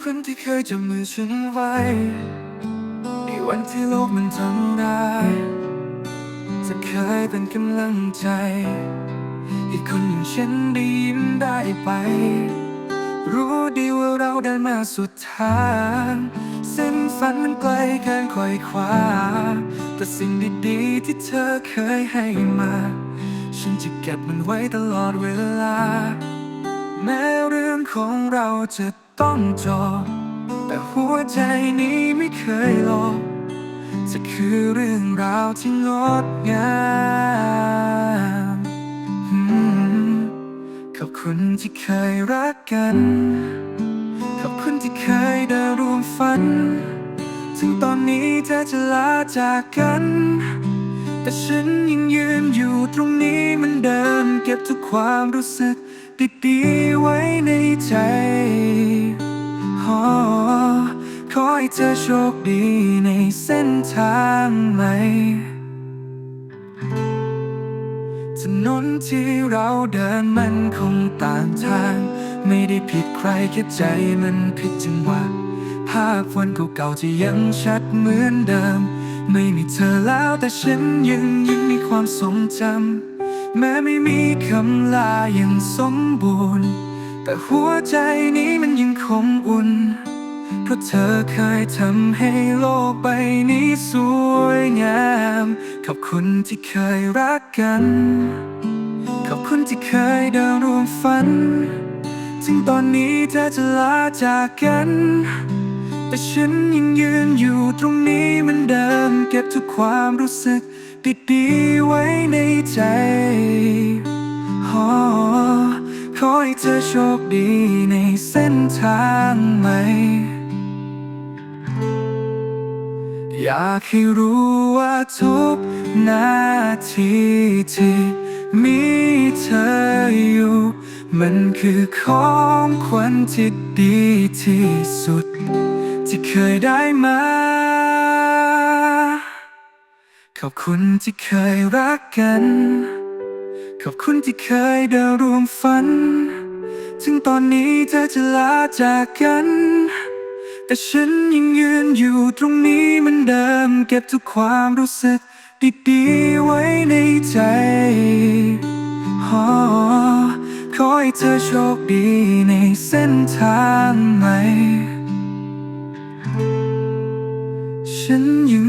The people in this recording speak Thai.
เคยจับมือฉันไว้ในวันที่โลกมันทำได้ จะเคยเป็นกำลังใจให้คนอย่างฉันได้ยิ้มได้ไป รู้ดีว่าเราเดินมาสุดทางเส้นฝันมันไกลเกินคอยคว้า แต่สิ่งดีๆที่เธอเคยให้มา ฉันจะเก็บมันไว้ตลอดเวลา แม้เรื่องของเราจะ ต้องจบแต่หัวใจนี้ไม่เคยลบจะคือเรื่องราวที่งดงามขอบคุณที่เคยรักกัน ขอบคุณที่เคยได้ร่วมฝัน ถึงตอนนี้เธอจะลาจากกัน แต่ฉันยังยืนอยู่ตรงนี้เหมันเดิมเก็บทุกความรู้สึก ดีๆไว้ในใจขอขอให้เธอโชคดีในเส้นทางใหม่ถนนที่เราเดินมันคงต่างทาง ไม่ได้ผิดใครแค่ใจมันผิดจังหวะภาพวันเก่าๆจะยังชัดเหมือนเดิม ไม่มีเธอแล้วแต่ฉันยังยังมีความทรงจำ แม้ไม่มีคำลาอยังสมบูรณ์ แต่หัวใจนี้มันยังคงอุ่น เพราะเธอเคยทำให้โลกใบนี้สวยงาม ขอบคุณที่เคยรักกัน ขอบคุณที่เคยเดินร่วมฝัน ถึงตอนนี้เธอจะลาจากกัน แต่ฉันยังยืนอยู่ตรงนี้เหมือนเดิม เก็บทุกความรู้สึก ดีๆไว้ในใจขอขอให้เธอโชคดีในเส้นทางใหม่ อยากให้รู้ว่าทุกนาทีที่มีเธออยู่ มันคือของขวัญที่ดีที่สุด ที่เคยได้มา ขอบคุณที่เคยรักกัน ขอบคุณที่เคยได้ร่วมฝัน ถึงตอนนี้เธอจะลาจากกัน แต่ฉันยังยืนอยู่ตรงนี้เหมือนเดิม เก็บทุกความรู้สึกดีๆไว้ในใจ ขอขอให้เธอโชคดีในเส้นทางใหม่ฉันยัง